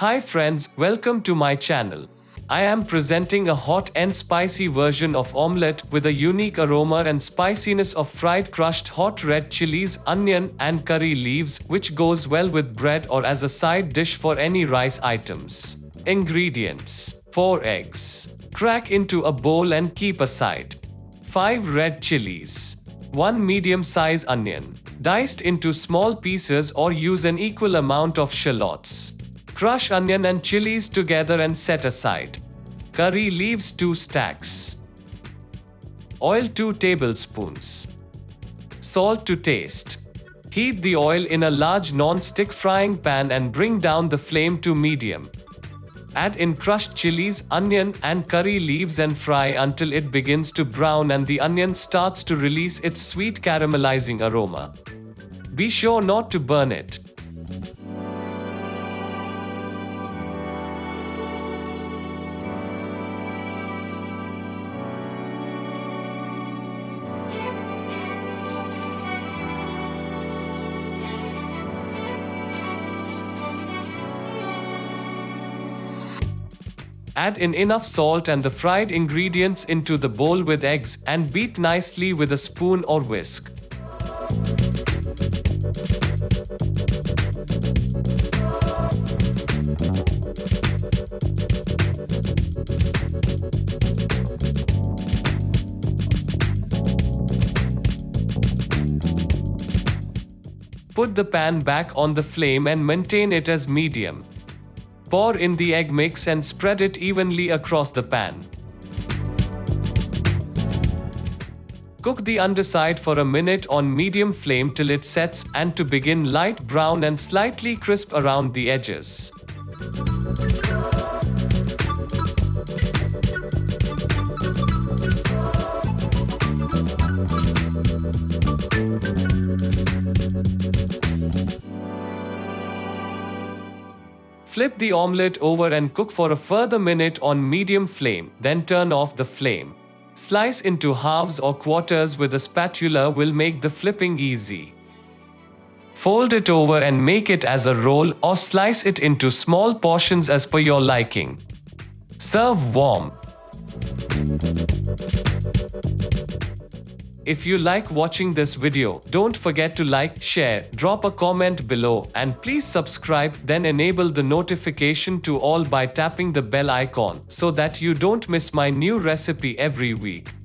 Hi friends, welcome to my channel. I am presenting a hot and spicy version of omelette with a unique aroma and spiciness of fried crushed hot red chilies, onion and curry leaves which goes well with bread or as a side dish for any rice items. Ingredients 4 eggs. Crack into a bowl and keep aside. 5 red chilies. 1 medium size onion. Diced into small pieces or use an equal amount of shallots. Crush onion and chilies together and set aside. Curry leaves 2 stacks. Oil 2 tablespoons. Salt to taste. Heat the oil in a large non-stick frying pan and bring down the flame to medium. Add in crushed chilies, onion, and curry leaves and fry until it begins to brown and the onion starts to release its sweet caramelizing aroma. Be sure not to burn it. Add in enough salt and the fried ingredients into the bowl with eggs and beat nicely with a spoon or whisk. Put the pan back on the flame and maintain it as medium. Pour in the egg mix and spread it evenly across the pan. Cook the underside for a minute on medium flame till it sets and to begin light brown and slightly crisp around the edges. Flip the omelette over and cook for a further minute on medium flame, then turn off the flame. Slice into halves or quarters with a spatula will make the flipping easy. Fold it over and make it as a roll or slice it into small portions as per your liking. Serve warm. If you like watching this video, don't forget to like, share, drop a comment below, and please subscribe, then enable the notification to all by tapping the bell icon so that you don't miss my new recipe every week.